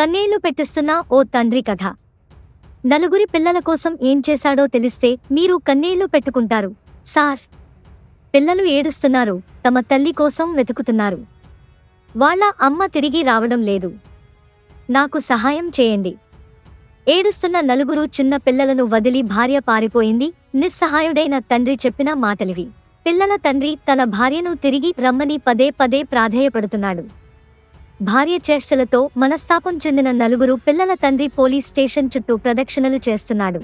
కన్నీళ్ళు పెట్టిస్తున్న ఓ తండ్రి కథ. నలుగురి పిల్లల కోసం ఏం చేశాడో తెలిస్తే మీరు కన్నీళ్ళు పెట్టుకుంటారు. సార్! పిల్లలు ఏడుస్తున్నారు తమ తల్లి కోసం వెతుకుతున్నారు. వాళ్ళ అమ్మ తిరిగి రావడం లేదు. నాకు సహాయం చేయండి. ఏడుస్తున్న నలుగురు చిన్న పిల్లలను వదిలి భార్య పారిపోయింది నిస్సహాయుడైన తండ్రి చెప్పిన మాటలివి. పిల్లల తండ్రి తన భార్యను తిరిగి రమ్మని పదే పదే ప్రాధేయపడుతున్నాడు. భార్య చేష్టలతో మనస్తాపం చెందిన నలుగురు పిల్లల తండ్రి పోలీస్ స్టేషన్ చుట్టూ ప్రదక్షిణలు చేస్తున్నాడు.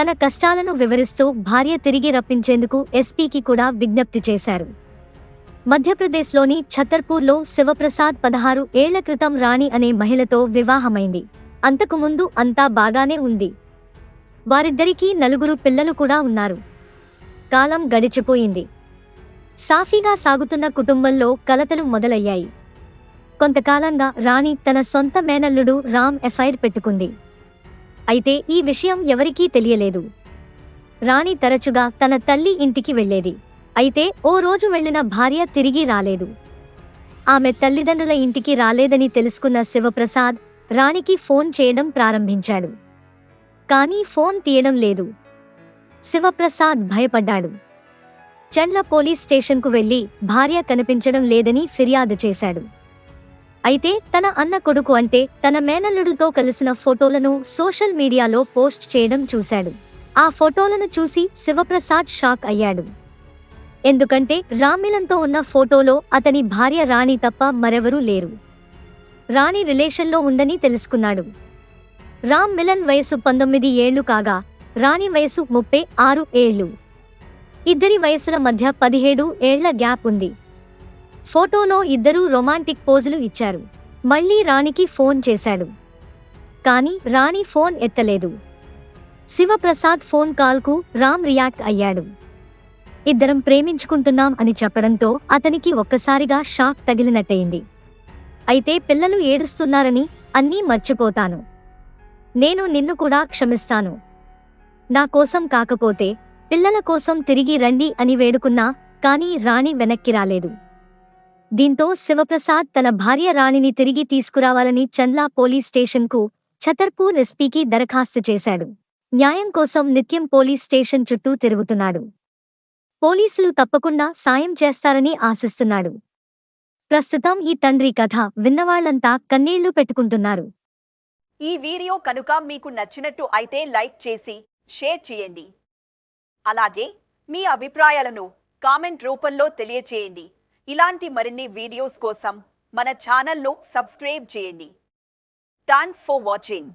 తన కష్టాలను వివరిస్తూ భార్య తిరిగి రప్పించేందుకు ఎస్పీకి కూడా విజ్ఞప్తి చేశారు. మధ్యప్రదేశ్లోని ఛతర్పూర్లో శివప్రసాద్ పదహారు ఏళ్ళ క్రితం రాణి అనే మహిళతో వివాహమైంది. అంతకుముందు అంతా బాగానే ఉంది. వారిద్దరికీ నలుగురు పిల్లలు కూడా ఉన్నారు. కాలం గడిచిపోయింది. సాఫీగా సాగుతున్న కుటుంబంలో కలతలు మొదలయ్యాయి. కొంతకాలంగా రాణి తన సొంత మేనల్లుడు రామ్ ఎఫ్ఐఆర్ పెట్టుకుంది. అయితే ఈ విషయం ఎవరికీ తెలియలేదు. రాణి తరచుగా తన తల్లి ఇంటికి వెళ్ళేది. అయితే ఓ రోజు వెళ్ళిన భార్య తిరిగి రాలేదు. ఆమె తల్లిదండ్రుల ఇంటికి రాలేదని తెలుసుకున్న శివప్రసాద్ రాణికి ఫోన్ చేయడం ప్రారంభించాడు. కానీ ఫోన్ తీయడం లేదు. శివప్రసాద్ భయపడ్డాడు. చండ్ల పోలీస్ స్టేషన్కు వెళ్ళి భార్య కనిపించడం లేదని ఫిర్యాదు చేశాడు. అయితే తన అన్న కొడుకు అంటే తన మేనల్లుడితో కలిసిన ఫోటోలను సోషల్ మీడియాలో పోస్ట్ చేయడం చూశాడు. ఆ ఫోటోలను చూసి శివప్రసాద్ షాక్ అయ్యాడు. ఎందుకంటే రామ్మిలన్తో ఉన్న ఫోటోలో అతని భార్య రాణి తప్ప మరెవరూ లేరు. రాణి రిలేషన్లో ఉందని తెలుసుకున్నాడు. రామ్ మిలన్ వయసు పంతొమ్మిది ఏళ్ళు కాగా రాణి వయసు ముప్పై ఆరు ఏళ్ళు ఇద్దరి వయసుల మధ్య పదిహేడు ఏళ్ళ గ్యాప్ ఉంది. ఫోటోలో ఇద్దరూ రొమాంటిక్ పోజులు ఇచ్చారు. మళ్ళీ రాణికి ఫోన్ చేశాడు. కానీ రాణి ఫోన్ ఎత్తలేదు. శివప్రసాద్ ఫోన్ కాల్కు రామ్ రియాక్ట్ అయ్యాడు. ఇద్దరం ప్రేమించుకుంటున్నాం అని చెప్పడంతో అతనికి ఒక్కసారిగా షాక్ తగిలినట్టయింది. అయితే పిల్లలు ఏడుస్తున్నారని అన్నీ మర్చిపోతాను. నేను నిన్ను కూడా క్షమిస్తాను. నా కోసం కాకపోతే పిల్లల కోసం తిరిగి రండి అని వేడుకున్నా కానీ రాణి వెనక్కి రాలేదు. దీంతో శివప్రసాద్ తన భార్య రాణిని తిరిగి తీసుకురావాలని చంద్లా పోలీస్ స్టేషన్కు ఛతర్పూర్ ఎస్పీకి దరఖాస్తు చేశాడు. న్యాయం కోసం నిత్యం పోలీస్ స్టేషన్ చుట్టూ తిరుగుతున్నాడు. పోలీసులు తప్పకుండా సాయం చేస్తారని ఆశిస్తున్నాడు. ప్రస్తుతం ఈ తండ్రి కథ విన్నవాళ్ళంతా కన్నీళ్ళు పెట్టుకుంటున్నారు. ఈ వీడియో కనుక మీకు నచ్చినట్టు అయితే లైక్ చేసి షేర్ చేయండి. అలాగే మీ అభిప్రాయాలను కామెంట్ రూపంలో తెలియచేయండి. ఇలాంటి మరిన్ని వీడియోస్ కోసం మన ఛానల్ను సబ్స్క్రైబ్ చేయండి. Thanks for watching